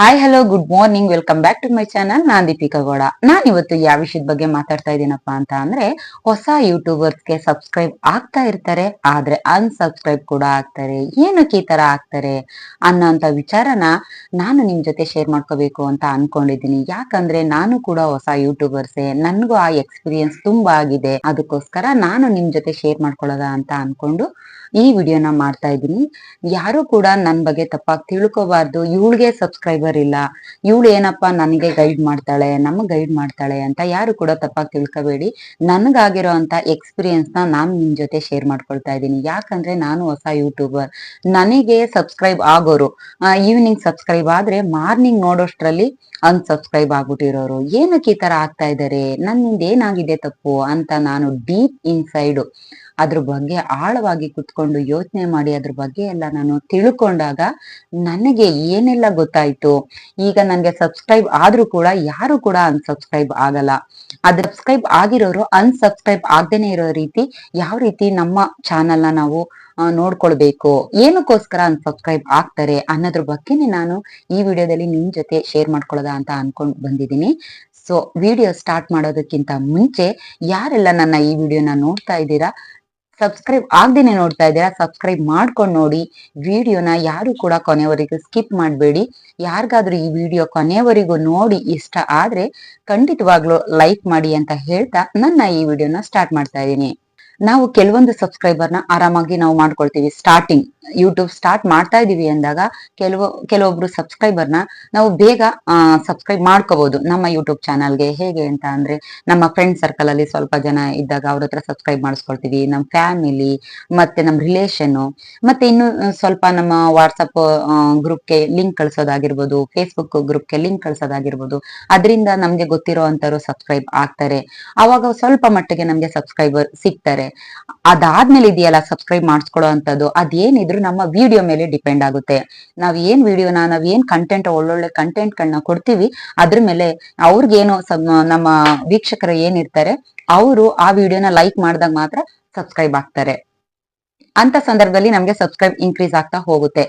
Hi hello good morning welcome back to my channel ನಾನ್ ದೀಪಿಕಾ ಗೌಡ. ನಾನ್ ಇವತ್ತು ಯಾವ ವಿಷಯದ ಬಗ್ಗೆ ಮಾತಾಡ್ತಾ ಇದ್ದೀನಪ್ಪ ಅಂತ ಅಂದ್ರೆ, ಹೊಸ ಯೂಟ್ಯೂಬರ್ಸ್ಗೆ ಸಬ್ಸ್ಕ್ರೈಬ್ ಆಗ್ತಾ ಇರ್ತಾರೆ, ಆದ್ರೆ ಅನ್ಸಬ್ಸ್ಕ್ರೈಬ್ ಕೂಡ ಆಗ್ತಾರೆ. ಏನಕ್ಕೆ ಈ ತರ ಆಗ್ತಾರೆ ಅನ್ನೋಂತ ವಿಚಾರನ ನಾನು ನಿಮ್ ಜೊತೆ ಶೇರ್ ಮಾಡ್ಕೋಬೇಕು ಅಂತ ಅನ್ಕೊಂಡಿದ್ದೀನಿ. ಯಾಕಂದ್ರೆ ನಾನು ಕೂಡ ಹೊಸ ಯೂಟ್ಯೂಬರ್ಸೇ ನನ್ಗೂ ಆ ಎಕ್ಸ್ಪೀರಿಯನ್ಸ್ ತುಂಬಾ ಆಗಿದೆ. ಅದಕ್ಕೋಸ್ಕರ ನಾನು ನಿಮ್ ಜೊತೆ ಶೇರ್ ಮಾಡ್ಕೊಳ್ಳೋದ ಅಂತ ಅನ್ಕೊಂಡು ಈ ವಿಡಿಯೋನ ಮಾಡ್ತಾ ಇದ್ದೀನಿ. ಯಾರು ಕೂಡ ನನ್ನ ಬಗ್ಗೆ ತಪ್ಪಾಗಿ ತಿಳ್ಕೋಬಾರ್ದು. ಇವಳಿಗೆ ಸಬ್ಸ್ಕ್ರೈಬರ್ ಇಲ್ಲ. ಇವಳು ಏನಪ್ಪ ನನಗೆ ಗೈಡ್ ಮಾಡ್ತಾಳೆ, ನಮಗೆ ಗೈಡ್ ಮಾಡ್ತಾಳೆ ಅಂತ ಯಾರು ಕೂಡ ತಪ್ಪಾಗಿ ತಿಳ್ಕೋಬೇಡಿ. ನನ್ಗಾಗಿರೋ ಅಂತ ಎಕ್ಸ್ಪೀರಿಯನ್ಸ್ನ ನಾನು ನಿಮ್ ಜೊತೆ ಶೇರ್ ಮಾಡ್ಕೊಳ್ತಾ ಇದ್ದೀನಿ. ಯಾಕಂದ್ರೆ ನಾನು ಹೊಸ ಯೂಟ್ಯೂಬರ್ ನನಗೆ ಸಬ್ಸ್ಕ್ರೈಬ್ ಆಗೋರು ಈವ್ನಿಂಗ್ ಸಬ್ಸ್ಕ್ರೈಬ್ ಆದ್ರೆ ಮಾರ್ನಿಂಗ್ ನೋಡೋಷ್ಟ್ರಲ್ಲಿ ಅನ್ಸಬ್ಸ್ಕ್ರೈಬ್ ಆಗ್ಬಿಟ್ಟಿರೋರು. ಏನಕ್ಕೆ ಈ ತರ ಆಗ್ತಾ ಇದಾರೆ ನನ್ನಿಂದ ಏನಾಗಿದೆ ತಪ್ಪು ಅಂತ ನಾನು ಡೀಪ್ ಇನ್ಸೈಡ್ ಅದ್ರ ಬಗ್ಗೆ ಆಳವಾಗಿ ಕುತ್ಕೊಂಡು ಯೋಚನೆ ಮಾಡಿ ಅದ್ರ ಬಗ್ಗೆ ಎಲ್ಲ ನಾನು ತಿಳ್ಕೊಂಡಾಗ ನನಗೆ ಏನೆಲ್ಲ ಗೊತ್ತಾಯ್ತು? ಈಗ ನನಗೆ ಸಬ್ಸ್ಕ್ರೈಬ್ ಆದ್ರೂ ಕೂಡ, ಯಾರು ಕೂಡ ಅನ್ಸಬ್ಸ್ಕ್ರೈಬ್ ಆಗಲ್ಲ. ಅದ್ ಸಬ್ಸ್ಕ್ರೈಬ್ ಆಗಿರೋರು ಅನ್ಸಬ್ಸ್ಕ್ರೈಬ್ ಆಗ್ದೇನೆ ಇರೋ ರೀತಿ ಯಾವ ರೀತಿ ನಮ್ಮ ಚಾನೆಲ್ನ ನಾವು ನೋಡ್ಕೊಳ್ಬೇಕು? ಏನಕ್ಕೋಸ್ಕರ ಅನ್ಸಬ್ಸ್ಕ್ರೈಬ್ ಆಗ್ತಾರೆ ಅನ್ನೋದ್ರ ಬಗ್ಗೆನೆ ನಾನು ಈ ವಿಡಿಯೋದಲ್ಲಿ ನಿಮ್ ಜೊತೆ ಶೇರ್ ಮಾಡ್ಕೊಳ್ಳೋದ ಅಂತ ಅನ್ಕೊಂಡ್ ಬಂದಿದ್ದೀನಿ. ಸೊ ವಿಡಿಯೋ ಸ್ಟಾರ್ಟ್ ಮಾಡೋದಕ್ಕಿಂತ ಮುಂಚೆ ಯಾರೆಲ್ಲ ನನ್ನ ಈ ವಿಡಿಯೋನ ನೋಡ್ತಾ ಇದ್ದೀರಾ ಸಬ್ಸ್ಕ್ರೈಬ್ ಆಗದೇನೆ ನೋಡ್ತಾ ಇದ್ದೀರಾ ಸಬ್ಸ್ಕ್ರೈಬ್ ಮಾಡ್ಕೊಂಡು ನೋಡಿ. ವಿಡಿಯೋನ ಯಾರು ಕೂಡ ಕೊನೆವರೆಗೂ ಸ್ಕಿಪ್ ಮಾಡಬೇಡಿ. ಯಾರಿಗಾದ್ರೂ ಈ ವಿಡಿಯೋ ಕೊನೆವರೆಗೂ ನೋಡಿ ಇಷ್ಟ ಆದ್ರೆ ಖಂಡಿತವಾಗ್ಲೂ ಲೈಕ್ ಮಾಡಿ ಅಂತ ಹೇಳ್ತಾ ನನ್ನ ಈ ವಿಡಿಯೋನ ಸ್ಟಾರ್ಟ್ ಮಾಡ್ತಾ ಇದ್ದೀನಿ. ನಾವು ಕೆಲವೊಂದು ಸಬ್ಸ್ಕ್ರೈಬರ್ನ ಆರಾಮಾಗಿ ನಾವು ಮಾಡ್ಕೊಳ್ತೀವಿ. ಸ್ಟಾರ್ಟಿಂಗ್ ಯೂಟ್ಯೂಬ್ ಸ್ಟಾರ್ಟ್ ಮಾಡ್ತಾ ಇದೀವಿ ಅಂದಾಗ ಕೆಲವು, ಕೆಲವೊಬ್ರು ಸಬ್ಸ್ಕ್ರೈಬರ್ನ ನಾವು ಬೇಗ ಸಬ್ಸ್ಕ್ರೈಬ್ ಮಾಡ್ಕೋಬಹುದು ನಮ್ಮ ಯೂಟ್ಯೂಬ್ ಚಾನಲ್ಗೆ ಹೇಗೆ ಅಂತ ಅಂದ್ರೆ ನಮ್ಮ ಫ್ರೆಂಡ್ ಸರ್ಕಲ್ ಅಲ್ಲಿ ಸ್ವಲ್ಪ ಜನ ಇದ್ದಾಗ ಅವ್ರ ಹತ್ರ ಸಬ್ಸ್ಕ್ರೈಬ್ ಮಾಡಿಸ್ಕೊಳ್ತೀವಿ. ನಮ್ಮ ಫ್ಯಾಮಿಲಿ ಮತ್ತೆ ನಮ್ಮ ರಿಲೇಷನ್ ಮತ್ತೆ ಇನ್ನು ಸ್ವಲ್ಪ ನಮ್ಮ ವಾಟ್ಸಪ್ ಗ್ರೂಪ್ಗೆ ಲಿಂಕ್ ಕಳ್ಸೋದಾಗಿರ್ಬೋದು ಫೇಸ್ಬುಕ್ ಗ್ರೂಪ್ಗೆ ಲಿಂಕ್ ಕಳ್ಸೋದಾಗಿರ್ಬೋದು, ಅದರಿಂದ ನಮ್ಗೆ ಗೊತ್ತಿರೋ ಅಂತವ್ರು ಸಬ್ಸ್ಕ್ರೈಬ್ ಆಗ್ತಾರೆ. ಅವಾಗ ಸ್ವಲ್ಪ ಮಟ್ಟಿಗೆ ನಮ್ಗೆ ಸಬ್ಸ್ಕ್ರೈಬರ್ ಸಿಗ್ತಾರೆ. ಅದಾದ್ಮೇಲೆ ಇದೆಯಲ್ಲ ಸಬ್ಸ್ಕ್ರೈಬ್ ಮಾಡಿಸ್ಕೊಳ್ಳೋ ಅಂತದ್ದು ಅದೇನಿದ್ರು ನಮ್ಮ ವಿಡಿಯೋ ಮೇಲೆ ಡಿಪೆಂಡ್ ಆಗುತ್ತೆ. ನಾವ್ ಏನ್ ವಿಡಿಯೋನ ನಾವ್ ಏನ್ ಕಂಟೆಂಟ್ ಒಳ್ಳೊಳ್ಳೆ ಕಂಟೆಂಟ್ ಗಳನ್ನ ಕೊಡ್ತೀವಿ, ಅದ್ರ ಮೇಲೆ ಅವ್ರಿಗೇನು ನಮ್ಮ ವೀಕ್ಷಕರು ಏನಿರ್ತಾರೆ, ಅವರು ಆ ವಿಡಿಯೋನ ಲೈಕ್ ಮಾಡಿದಾಗ ಮಾತ್ರ ಸಬ್ಸ್ಕ್ರೈಬ್ ಆಗ್ತಾರೆ. ಅಂತ ಸಂದರ್ಭದಲ್ಲಿ ನಮ್ಗೆ ಸಬ್ಸ್ಕ್ರೈಬ್ ಇನ್ಕ್ರೀಸ್ ಆಗ್ತಾ ಹೋಗುತ್ತೆ.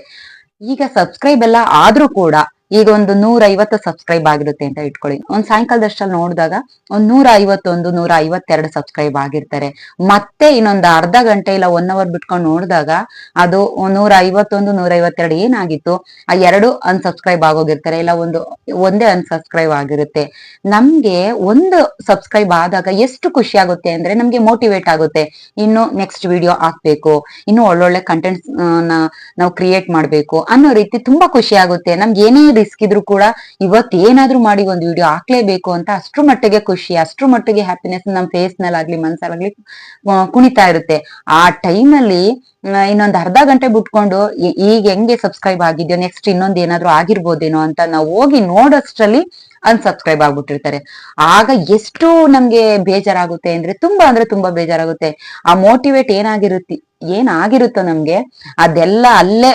ಈಗ ಸಬ್ಸ್ಕ್ರೈಬ್ ಎಲ್ಲ ಆದ್ರೂ ಕೂಡ ಈಗ ಒಂದು ನೂರ ಐವತ್ತು ಸಬ್ಸ್ಕ್ರೈಬ್ ಆಗಿರುತ್ತೆ ಅಂತ ಇಟ್ಕೊಳ್ಳಿ. ಒಂದ್ ಸಾಯಂಕಾಲದಷ್ಟಲ್ಲಿ ನೋಡಿದಾಗ ಒಂದ್ ನೂರ ಐವತ್ತೊಂದು ನೂರ ಐವತ್ತೆರಡು ಸಬ್ಸ್ಕ್ರೈಬ್ ಆಗಿರ್ತಾರೆ. ಮತ್ತೆ ಇನ್ನೊಂದು ಅರ್ಧ ಗಂಟೆ ಇಲ್ಲ ಒನ್ ಅವರ್ ಬಿಟ್ಕೊಂಡು ನೋಡಿದಾಗ ಅದು ನೂರ ಐವತ್ತೊಂದು ನೂರ ಐವತ್ತೆರಡು ಏನಾಗಿತ್ತು? ಆ ಎರಡು ಅನ್ಸಬ್ಸ್ಕ್ರೈಬ್ ಆಗೋಗಿರ್ತಾರೆ. ಇಲ್ಲ ಒಂದು, ಒಂದೇ ಅನ್ಸಬ್ಸ್ಕ್ರೈಬ್ ಆಗಿರುತ್ತೆ. ನಮ್ಗೆ ಒಂದು ಸಬ್ಸ್ಕ್ರೈಬ್ ಆದಾಗ ಎಷ್ಟು ಖುಷಿ ಆಗುತ್ತೆ ಅಂದ್ರೆ ನಮ್ಗೆ ಮೋಟಿವೇಟ್ ಆಗುತ್ತೆ. ಇನ್ನು ನೆಕ್ಸ್ಟ್ ವಿಡಿಯೋ ಹಾಕ್ಬೇಕು. ಇನ್ನು ಒಳ್ಳೊಳ್ಳೆ ಕಂಟೆಂಟ್ಸ್ ನಾವು ಕ್ರಿಯೇಟ್ ಮಾಡ್ಬೇಕು ಅನ್ನೋ ರೀತಿ ತುಂಬಾ ಖುಷಿ ಆಗುತ್ತೆ. ನಮ್ಗೆ ಏನೇ ರಿಸ್ಕ್ ಇದ್ರು ಕೂಡ ಇವತ್ತು ಏನಾದ್ರೂ ಮಾಡಿ ಒಂದು ವಿಡಿಯೋ ಹಾಕ್ಲೇಬೇಕು ಅಂತ ಅಷ್ಟ್ರ ಮಟ್ಟಿಗೆ ಖುಷಿ, ಅಷ್ಟ್ರ ಮಟ್ಟಿಗೆ ಹ್ಯಾಪಿನೆಸ್ ನಮ್ಮ ಫೇಸ್ ನಲ್ಲಾಗ್ಲಿ, ಮನ್ಸಲ್ಲಾಗ್ಲಿ ಕುಣಿತಾ ಇರುತ್ತೆ. ಆ ಟೈಮ್ ಅಲ್ಲಿ ಇನ್ನೊಂದ್ ಅರ್ಧ ಗಂಟೆ ಬಿಟ್ಕೊಂಡು ಈಗ ಹೆಂಗೆ ಸಬ್ಸ್ಕ್ರೈಬ್ ಆಗಿದ್ಯೋ ನೆಕ್ಸ್ಟ್ ಇನ್ನೊಂದ್ ಏನಾದ್ರೂ ಆಗಿರ್ಬೋದೇನೋ ಅಂತ ನಾವು ಹೋಗಿ ನೋಡೋಷ್ಟ್ರಲ್ಲಿ ಅನ್ಸಬ್ಸ್ಕ್ರೈಬ್ ಆಗ್ಬಿಟ್ಟಿರ್ತಾರೆ. ಆಗ ಎಷ್ಟು ನಮ್ಗೆ ಬೇಜಾರಾಗುತ್ತೆ ಅಂದ್ರೆ ತುಂಬಾ ಅಂದ್ರೆ ತುಂಬಾ ಬೇಜಾರಾಗುತ್ತೆ. ಆ ಮೋಟಿವೇಟ್ ಏನಾಗಿರುತ್ತೆ, ಏನಾಗಿರುತ್ತೋ ನಮ್ಗೆ ಅದೆಲ್ಲ ಅಲ್ಲೇ